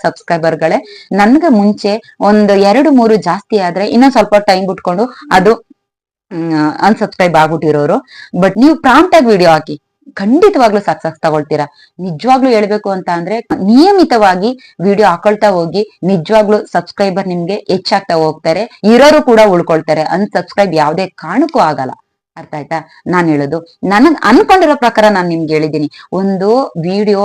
ಸಬ್ಸ್ಕ್ರೈಬರ್ ಗಳೇ ನನ್ಗೆ ಮುಂಚೆ ಒಂದು ಎರಡು ಮೂರು ಜಾಸ್ತಿ ಆದ್ರೆ ಇನ್ನೊಂದ್ ಸ್ವಲ್ಪ ಟೈಮ್ ಬಿಟ್ಕೊಂಡು ಅದು ಅನ್ಸಬ್ಸ್ಕ್ರೈಬ್ ಆಗ್ಬಿಟ್ಟಿರೋರು. ಬಟ್ ನೀವು ಪ್ರಾಂಪ್ಟ್ ಆಗಿ ವಿಡಿಯೋ ಹಾಕಿ. ಖಂಡಿತವಾಗ್ಲೂ ಸಕ್ಸಸ್ ತಗೊಳ್ತೀರಾ? ನಿಜವಾಗ್ಲೂ ಹೇಳ್ಬೇಕು ಅಂತ ಅಂದ್ರೆ ನಿಯಮಿತವಾಗಿ ವಿಡಿಯೋ ಹಾಕೊಳ್ತಾ ಹೋಗಿ, ನಿಜವಾಗ್ಲೂ ಸಬ್ಸ್ಕ್ರೈಬರ್ ನಿಮ್ಗೆ ಹೆಚ್ಚಾಗ್ತಾ ಹೋಗ್ತಾರೆ. ಇರೋರು ಕೂಡ ಉಳ್ಕೊಳ್ತಾರೆ. ಅನ್ಸಬ್ಸ್ಕ್ರೈಬ್ ಯಾವ್ದೇ ಕಾರಣಕ್ಕೂ ಆಗಲ್ಲ. ಅರ್ಥ ಆಯ್ತಾ? ನಾನ್ ಹೇಳೋದು. ನನಗ್ ಅನ್ಕೊಂಡಿರೋ ಪ್ರಕಾರ ನಾನ್ ನಿಮ್ಗೆ ಹೇಳಿದ್ದೀನಿ. ಒಂದು ವಿಡಿಯೋ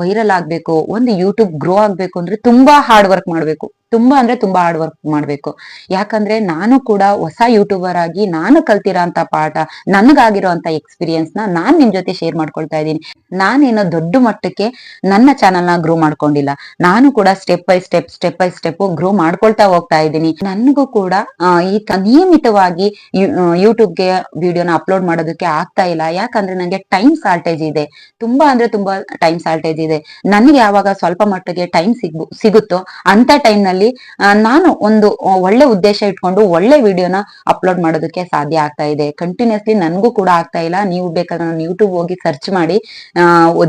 ವೈರಲ್ ಆಗ್ಬೇಕು, ಒಂದು ಯೂಟ್ಯೂಬ್ ಗ್ರೋ ಆಗ್ಬೇಕು ಅಂದ್ರೆ ತುಂಬಾ ಹಾರ್ಡ್ ವರ್ಕ್ ಮಾಡ್ಬೇಕು. ತುಂಬಾ ಅಂದ್ರೆ ತುಂಬಾ ಹಾರ್ಡ್ ವರ್ಕ್ ಮಾಡ್ಬೇಕು. ಯಾಕಂದ್ರೆ ನಾನು ಕೂಡ ಹೊಸ ಯೂಟ್ಯೂಬರ್ ಆಗಿ ನಾನು ಕಲ್ತಿರೋಂತ ಪಾಠ ನನಗಾಗಿರೋಂತ ಎಕ್ಸ್ಪೀರಿಯನ್ಸ್ನ ನಾನ್ ನಿಮ್ ಜೊತೆ ಶೇರ್ ಮಾಡ್ಕೊಳ್ತಾ ಇದ್ದೀನಿ. ನಾನೇನೋ ದೊಡ್ಡ ಮಟ್ಟಕ್ಕೆ ನನ್ನ ಚಾನಲ್ನ ಗ್ರೋ ಮಾಡ್ಕೊಂಡಿಲ್ಲ. ನಾನು ಕೂಡ step by step step by step grow ಮಾಡ್ಕೊಳ್ತಾ ಹೋಗ್ತಾ ಇದ್ದೀನಿ. ನನಗೂ ಕೂಡ ಈ ನಿಯಮಿತವಾಗಿ ಯೂಟ್ಯೂಬ್ಗೆ ವಿಡಿಯೋನ ಅಪ್ಲೋಡ್ ಮಾಡೋದಕ್ಕೆ ಆಗ್ತಾ ಇಲ್ಲ. ಯಾಕಂದ್ರೆ ನನಗೆ ಟೈಮ್ ಶಾರ್ಟೇಜ್ ಇದೆ. ತುಂಬಾ ಅಂದ್ರೆ ತುಂಬಾ ಟೈಮ್ ಶಾರ್ಟೇಜ್ ಇದೆ. ನನಗೆ ಯಾವಾಗ ಸ್ವಲ್ಪ ಮಟ್ಟಿಗೆ ಟೈಮ್ ಸಿಗ್ ಸಿಗುತ್ತೋ ಅಂತ ಟೈಮ್ ನಲ್ಲಿ ನಾನು ಒಂದು ಒಳ್ಳೆ ಉದ್ದೇಶ ಇಟ್ಕೊಂಡು ಒಳ್ಳೆ ವಿಡಿಯೋನ ಅಪ್ಲೋಡ್ ಮಾಡೋದಕ್ಕೆ ಸಾಧ್ಯ ಆಗ್ತಾ ಇದೆ. ಕಂಟಿನ್ಯೂಸ್ಲಿ ನನಗೂ ಕೂಡ ಆಗ್ತಾ ಇಲ್ಲ. ನೀವು ಬೇಕಾದ್ರೆ ನಾನು ಯೂಟ್ಯೂಬ್ ಹೋಗಿ ಸರ್ಚ್ ಮಾಡಿ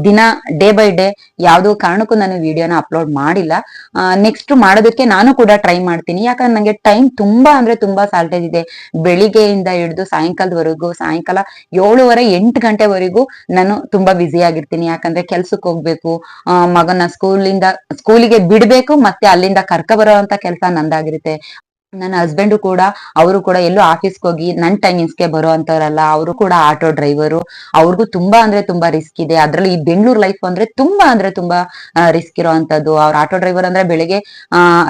ದಿನ ಡೇ ಬೈ ಡೇ ಯಾವುದೋ ಕಾರಣಕ್ಕೂ ನಾನು ವಿಡಿಯೋನ ಅಪ್ಲೋಡ್ ಮಾಡಿಲ್ಲ. ನೆಕ್ಸ್ಟ್ ಮಾಡೋದಕ್ಕೆ ನಾನು ಕೂಡ ಟ್ರೈ ಮಾಡ್ತೀನಿ. ಯಾಕಂದ್ರೆ ನಂಗೆ ಟೈಮ್ ತುಂಬಾ ಅಂದ್ರೆ ತುಂಬಾ ಸಾಲ್ಟೇಜ್ ಇದೆ. ಬೆಳಿಗ್ಗೆಯಿಂದ ಹಿಡಿದು ಸಾಯಂಕಾಲದವರೆಗೂ, ಸಾಯಂಕಾಲ ಏಳುವರೆ ಎಂಟು ಗಂಟೆವರೆಗೂ ನಾನು ತುಂಬಾ ಬ್ಯುಸಿ ಆಗಿರ್ತೀನಿ. ಯಾಕಂದ್ರೆ ಕೆಲ್ಸಕ್ಕೆ ಹೋಗ್ಬೇಕು ಮಗನ ಸ್ಕೂಲಿಂದ ಸ್ಕೂಲಿಗೆ ಬಿಡ್ಬೇಕು, ಮತ್ತೆ ಅಲ್ಲಿಂದ ಕರ್ಕ ಬರೋಂತ ಕೆಲಸ ನಂದಾಗಿರುತ್ತೆ. ನನ್ನ ಹಸ್ಬೆಂಡ್ ಕೂಡ, ಅವರು ಕೂಡ ಎಲ್ಲೋ ಆಫೀಸ್ಗೆ ಹೋಗಿ ನನ್ ಟೈಮಿಂಗ್ಸ್ಗೆ ಬರೋ ಅಂತವ್ರಲ್ಲ ಅವರು ಕೂಡ ಆಟೋ ಡ್ರೈವರು ಅವ್ರಿಗೂ ತುಂಬಾ ಅಂದ್ರೆ ತುಂಬಾ ರಿಸ್ಕ್ ಇದೆ. ಅದ್ರಲ್ಲಿ ಈ ಬೆಂಗಳೂರು ಲೈಫ್ ಅಂದ್ರೆ ತುಂಬಾ ಅಂದ್ರೆ ತುಂಬಾ ರಿಸ್ಕ್ ಇರೋಂಥದ್ದು ಅವ್ರ ಆಟೋ ಡ್ರೈವರ್ ಅಂದ್ರೆ ಬೆಳಿಗ್ಗೆ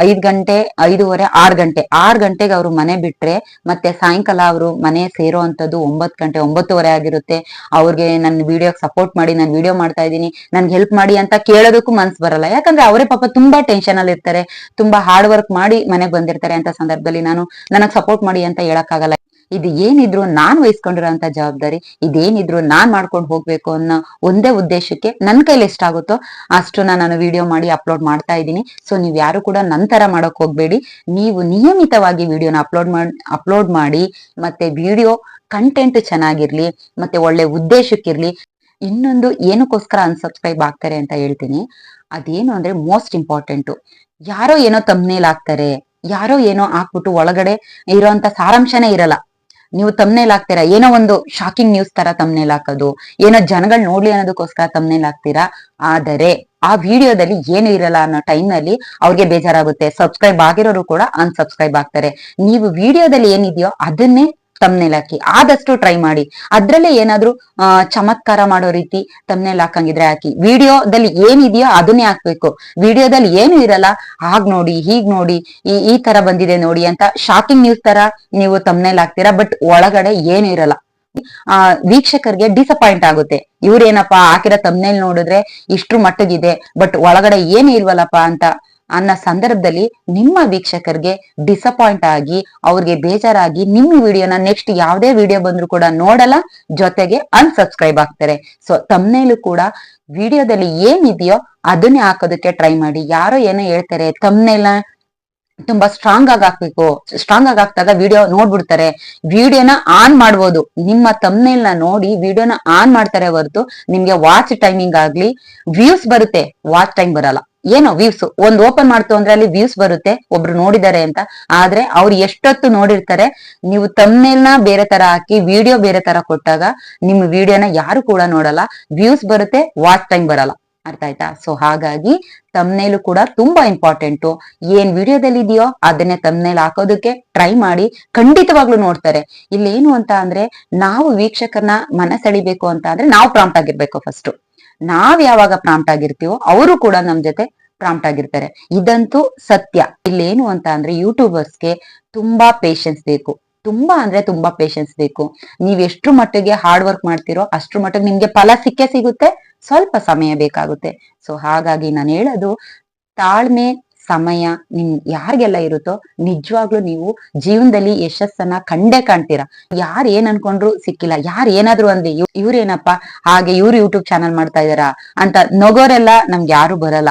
ಐದ್ ಗಂಟೆ, ಐದೂವರೆ, ಆರ್ ಗಂಟೆ. ಆರ್ ಗಂಟೆಗೆ ಅವರು ಮನೆ ಬಿಟ್ರೆ, ಮತ್ತೆ ಸಾಯಂಕಾಲ ಅವರು ಮನೆ ಸೇರೋ ಅಂತದ್ದು ಒಂಬತ್ತು ಗಂಟೆ, ಒಂಬತ್ತುವರೆ ಆಗಿರುತ್ತೆ. ಅವ್ರಿಗೆ ನನ್ನ ವಿಡಿಯೋಗೆ ಸಪೋರ್ಟ್ ಮಾಡಿ, ನಾನು ವಿಡಿಯೋ ಮಾಡ್ತಾ ಇದ್ದೀನಿ. ನನ್ಗೆ ಹೆಲ್ಪ್ ಮಾಡಿ ಅಂತ ಕೇಳೋದಕ್ಕೂ ಮನ್ಸ್ ಬರಲ್ಲ. ಯಾಕಂದ್ರೆ ಅವರೇ ಪಾಪ ತುಂಬಾ ಟೆನ್ಷನ್ ಅಲ್ಲಿ ಇರ್ತಾರೆ ತುಂಬಾ ಹಾರ್ಡ್ ವರ್ಕ್ ಮಾಡಿ ಮನೆಗೆ ಬಂದಿರ್ತಾರೆ ಅಂತ ಸಂದರ್ಭದಲ್ಲಿ ನಾನು ನನಗ್ ಸಪೋರ್ಟ್ ಮಾಡಿ ಅಂತ ಹೇಳಕ್ಕಾಗಲ್ಲ. ಇದು ಏನಿದ್ರು ನಾನ್ ವಹಿಸ್ಕೊಂಡಿರೋಂತ ಜವಾಬ್ದಾರಿ, ಇದೇನಿದ್ರು ನಾನ್ ಮಾಡ್ಕೊಂಡು ಹೋಗ್ಬೇಕು ಅನ್ನೋ ಒಂದೇ ಉದ್ದೇಶಕ್ಕೆ ನನ್ ಕೈಲಿ ಎಷ್ಟಾಗುತ್ತೋ ಅಷ್ಟನ್ನ ನಾನು ವಿಡಿಯೋ ಮಾಡಿ ಅಪ್ಲೋಡ್ ಮಾಡ್ತಾ ಇದ್ದೀನಿ. ಸೊ ನೀವ್ ಯಾರು ಕೂಡ ನಂತರ ಮಾಡೋಕ್ ಹೋಗ್ಬೇಡಿ. ನೀವು ನಿಯಮಿತವಾಗಿ ವಿಡಿಯೋನ ಅಪ್ಲೋಡ್ ಮಾಡಿ ಅಪ್ಲೋಡ್ ಮಾಡಿ, ಮತ್ತೆ ವಿಡಿಯೋ ಕಂಟೆಂಟ್ ಚೆನ್ನಾಗಿರ್ಲಿ, ಮತ್ತೆ ಒಳ್ಳೆ ಉದ್ದೇಶಕ್ಕಿರ್ಲಿ, ಇನ್ನೊಂದು ಏನಕ್ಕೋಸ್ಕರ ಅನ್ಸಬ್ಸ್ಕ್ರೈಬ್ ಆಗ್ತಾರೆ ಅಂತ ಹೇಳ್ತೀನಿ. ಅದೇನು ಅಂದ್ರೆ ಮೋಸ್ಟ್ ಇಂಪಾರ್ಟೆಂಟ್ ಯಾರೋ ಏನೋ ತಮ್ನೇಲ್ ಹಾಕ್ತಾರೆ ಯಾರೋ ಏನೋ ಹಾಕ್ಬಿಟ್ಟು ಒಳಗಡೆ ಇರೋಂತ ಸಾರಾಂಶನೇ ಇರಲ್ಲ. ನೀವು ತಮ್ನೇಲ್ ಹಾಕ್ತೀರಾ? ಏನೋ ಒಂದು ಶಾಕಿಂಗ್ ನ್ಯೂಸ್ ತರ ತಮ್ನೇಲ್ ಹಾಕೋದು. ಏನೋ ಜನಗಳು ನೋಡ್ಲಿ ಅನ್ನೋದಕ್ಕೋಸ್ಕರ ತಮ್ನೇಲ್ ಹಾಕ್ತೀರಾ? ಆದರೆ ಆ ವಿಡಿಯೋದಲ್ಲಿ ಏನು ಇರಲ್ಲ ಅನ್ನೋ ಟೈಮ್ನಲ್ಲಿ ಅವ್ರಿಗೆ ಬೇಜಾರಾಗುತ್ತೆ. ಸಬ್ಸ್ಕ್ರೈಬ್ ಆಗಿರೋರು ಕೂಡ ಅನ್ಸಬ್ಸ್ಕ್ರೈಬ್ ಆಗ್ತಾರೆ. ನೀವು ವಿಡಿಯೋದಲ್ಲಿ ಏನಿದೆಯೋ ಅದನ್ನೇ ತಮ್ನೇಲ್ ಹಾಕಿ. ಆದಷ್ಟು ಟ್ರೈ ಮಾಡಿ. ಅದ್ರಲ್ಲೇ ಏನಾದ್ರು ಚಮತ್ಕಾರ ಮಾಡೋ ರೀತಿ ತಮ್ನೆಲ್ ಹಾಕಂಗಿದ್ರೆ ಹಾಕಿ. ವಿಡಿಯೋದಲ್ಲಿ ಏನಿದೆಯೋ ಅದನ್ನೇ ಹಾಕ್ಬೇಕು. ವಿಡಿಯೋದಲ್ಲಿ ಏನು ಇರಲ್ಲ. ಹಾಗ್ ನೋಡಿ, ಹೀಗ್ ನೋಡಿ, ಈ ಈ ತರ ಬಂದಿದೆ ನೋಡಿ ಅಂತ ಶಾಕಿಂಗ್ ನ್ಯೂಸ್ ತರ ನೀವು ತಮ್ನೆಲ್ ಹಾಕ್ತೀರಾ. ಬಟ್ ಒಳಗಡೆ ಏನು ಇರಲ್ಲ. ಆ, ವೀಕ್ಷಕರಿಗೆ ಡಿಸಪಾಯಿಂಟ್ ಆಗುತ್ತೆ. ಇವ್ರೇನಪ್ಪಾ ಹಾಕಿರೋ ತಮ್ನೆಲ್ ನೋಡಿದ್ರೆ ಇಷ್ಟ್ರ ಮಟ್ಟಗಿದೆ. ಬಟ್ ಒಳಗಡೆ ಏನು ಇಲ್ವಲ್ಲಪ್ಪ ಅಂತ ಅನ್ನೋ ಸಂದರ್ಭದಲ್ಲಿ ನಿಮ್ಮ ವೀಕ್ಷಕರಿಗೆ ಡಿಸಪಾಯಿಂಟ್ ಆಗಿ, ಅವ್ರಿಗೆ ಬೇಜಾರಾಗಿ ನಿಮ್ಮ ವಿಡಿಯೋನ ನೆಕ್ಸ್ಟ್ ಯಾವುದೇ ವಿಡಿಯೋ ಬಂದ್ರು ಕೂಡ ನೋಡಲ್ಲ, ಜೊತೆಗೆ ಅನ್ಸಬ್ಸ್ಕ್ರೈಬ್ ಆಗ್ತಾರೆ. ಸೊ ತಮ್ನೇಲು ಕೂಡ ವಿಡಿಯೋದಲ್ಲಿ ಏನಿದೆಯೋ ಅದನ್ನೇ ಹಾಕೋದಕ್ಕೆ ಟ್ರೈ ಮಾಡಿ. ಯಾರೋ ಏನೋ ಹೇಳ್ತಾರೆ ತಮ್ನೇಲ್ನ ತುಂಬಾ ಸ್ಟ್ರಾಂಗ್ ಆಗಿ ಹಾಕ್ಬೇಕು. ಸ್ಟ್ರಾಂಗ್ ಆಗಿ ಹಾಕ್ದಾಗ ವಿಡಿಯೋ ನೋಡ್ಬಿಡ್ತಾರೆ. ವಿಡಿಯೋನ ಆನ್ ಮಾಡ್ಬೋದು. ನಿಮ್ಮ ತಮ್ಮೇಲ್ ನೋಡಿ ವಿಡಿಯೋನ ಆನ್ ಮಾಡ್ತಾರೆ ಹೊರತು ನಿಮ್ಗೆ ವಾಚ್ ಟೈಮಿಂಗ್ ಆಗ್ಲಿ ವ್ಯೂಸ್ ಬರುತ್ತೆ. ವಾಚ್ ಟೈಮ್ ಬರಲ್ಲ. ಏನೋ ವ್ಯೂಸ್ ಒಂದ್ ಓಪನ್ ಮಾಡ್ತು ಅಂದ್ರೆ ಅಲ್ಲಿ ವ್ಯೂಸ್ ಬರುತ್ತೆ. ಒಬ್ರು ನೋಡಿದ್ದಾರೆ ಅಂತ. ಆದ್ರೆ ಅವ್ರು ಎಷ್ಟೊತ್ತು ನೋಡಿರ್ತಾರೆ, ನೀವು ತಮ್ಮೇಲ್ನ ಬೇರೆ ತರ ಹಾಕಿ ವಿಡಿಯೋ ಬೇರೆ ತರ ಕೊಟ್ಟಾಗ ನಿಮ್ಮ ವಿಡಿಯೋನ ಯಾರು ಕೂಡ ನೋಡಲ್ಲ. ವ್ಯೂಸ್ ಬರುತ್ತೆ ವಾಚ್ ಟೈಮ್ ಬರಲ್ಲ. ಅರ್ಥ ಆಯ್ತಾ ಸೊ ಹಾಗಾಗಿ ತಮ್ನೇಲು ಕೂಡ ತುಂಬಾ ಇಂಪಾರ್ಟೆಂಟು ಏನ್ ವಿಡಿಯೋದಲ್ಲಿ ಇದೆಯೋ ಅದನ್ನೇ ತಮ್ನೇಲ್ ಹಾಕೋದಕ್ಕೆ ಟ್ರೈ ಮಾಡಿ ಖಂಡಿತವಾಗ್ಲೂ ನೋಡ್ತಾರೆ. ಇಲ್ಲೇನು ಅಂತ ಅಂದ್ರೆ ನಾವು ವೀಕ್ಷಕರನ್ನ ಮನಸೆಳಿಬೇಕು ಅಂತ ಅಂದ್ರೆ ನಾವು ಪ್ರಾಂಪ್ಟ್ ಆಗಿರ್ಬೇಕು ಫಸ್ಟ್ ನಾವ್ ಯಾವಾಗ ಪ್ರಾಂಪ್ಟ್ ಆಗಿರ್ತೀವೋ ಅವರು ಕೂಡ ನಮ್ ಜೊತೆ ಪ್ರಾಂಪ್ಟ್ ಆಗಿರ್ತಾರೆ. ಇದಂತೂ ಸತ್ಯ. ಇಲ್ಲಿ ಏನು ಅಂತ ಅಂದ್ರೆ ಯೂಟ್ಯೂಬರ್ಸ್ಗೆ ತುಂಬಾ ಪೇಷನ್ಸ್ ಬೇಕು. ತುಂಬಾ ಅಂದ್ರೆ ತುಂಬಾ ಪೇಷನ್ಸ್ ಬೇಕು. ನೀವ್ ಎಷ್ಟು ಮಟ್ಟಿಗೆ ಹಾರ್ಡ್ ವರ್ಕ್ ಮಾಡ್ತೀರೋ ಅಷ್ಟ್ರ ಮಟ್ಟಿಗೆ ನಿಮ್ಗೆ ಫಲ ಸಿಕ್ಕೇ ಸಿಗುತ್ತೆ, ಸ್ವಲ್ಪ ಸಮಯ ಬೇಕಾಗುತ್ತೆ. ಸೊ ಹಾಗಾಗಿ ನಾನು ಹೇಳೋದು, ತಾಳ್ಮೆ, ಸಮಯ ನಿಮ್ ಯಾರಿಗೆಲ್ಲ ಇರುತ್ತೋ ನಿಜವಾಗ್ಲೂ ನೀವು ಜೀವನದಲ್ಲಿ ಯಶಸ್ಸನ್ನ ಕಂಡೇ ಕಾಣ್ತೀರಾ. ಯಾರ್ ಏನ್ ಅನ್ಕೊಂಡ್ರು ಸಿಕ್ಕಿಲ್ಲ, ಯಾರ್ ಏನಾದ್ರು ಅಂದ್ರೆ ಇವ್- ಇವ್ರೇನಪ್ಪ, ಹಾಗೆ ಇವ್ರು ಯೂಟ್ಯೂಬ್ ಚಾನಲ್ ಮಾಡ್ತಾ ಇದಾರಾ ಅಂತ ನಗೋರೆಲ್ಲ ನಮ್ಗೆ ಯಾರು ಬರಲ್ಲ.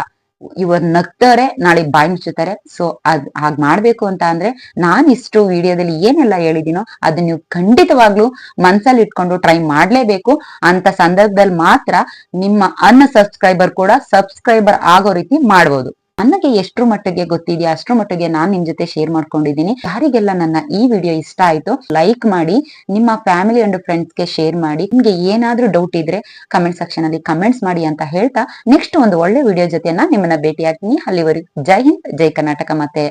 ಇವರು ನಗ್ತಾರೆ ನಾಳೆ ಬಾಯಿ ಮುಚ್ಚುತ್ತಾರೆ. ಸೊ ಅದ್ ಹಾಗ್ ಮಾಡ್ಬೇಕು ಅಂತ ಅಂದ್ರೆ ನಾನ್ ಇಷ್ಟು ವಿಡಿಯೋದಲ್ಲಿ ಏನೆಲ್ಲ ಹೇಳಿದೀನೋ ಅದನ್ನ ನೀವು ಖಂಡಿತವಾಗ್ಲೂ ಮನ್ಸಲ್ಲಿ ಇಟ್ಕೊಂಡು ಟ್ರೈ ಮಾಡ್ಲೇಬೇಕು. ಅಂತ ಸಂದರ್ಭದಲ್ಲಿ ಮಾತ್ರ ನಿಮ್ಮ ಅನ್ನ ಸಬ್ಸ್ಕ್ರೈಬರ್ ಕೂಡ ಸಬ್ಸ್ಕ್ರೈಬರ್ ಆಗೋ ರೀತಿ ಮಾಡ್ಬೋದು. ನನಗೆ ಎಷ್ಟ್ರ ಮಟ್ಟಿಗೆ ಗೊತ್ತಿದೆಯಾ, ಅಷ್ಟ್ರ ಮಟ್ಟಿಗೆ ನಾನ್ ನಿಮ್ ಜೊತೆ ಶೇರ್ ಮಾಡ್ಕೊಂಡಿದ್ದೀನಿ. ಯಾರಿಗೆಲ್ಲ ನನ್ನ ಈ ವಿಡಿಯೋ ಇಷ್ಟ ಆಯ್ತು ಲೈಕ್ ಮಾಡಿ, ನಿಮ್ಮ ಫ್ಯಾಮಿಲಿ ಅಂಡ್ ಫ್ರೆಂಡ್ಸ್ಗೆ ಶೇರ್ ಮಾಡಿ, ನಿಮ್ಗೆ ಏನಾದ್ರೂ ಡೌಟ್ ಇದ್ರೆ ಕಮೆಂಟ್ ಸೆಕ್ಷನ್ ಅಲ್ಲಿ ಕಮೆಂಟ್ಸ್ ಮಾಡಿ ಅಂತ ಹೇಳ್ತಾ ನೆಕ್ಸ್ಟ್ ಒಂದು ಒಳ್ಳೆ ವಿಡಿಯೋ ಜೊತೆ ನಾನು ನಿಮ್ಮನ್ನ ಭೇಟಿ ಆಗ್ತೀನಿ ಅಲ್ಲಿವರೆಗೂ ಜೈ ಹಿಂದ್, ಜೈ ಕರ್ನಾಟಕ ಮತ್ತೆ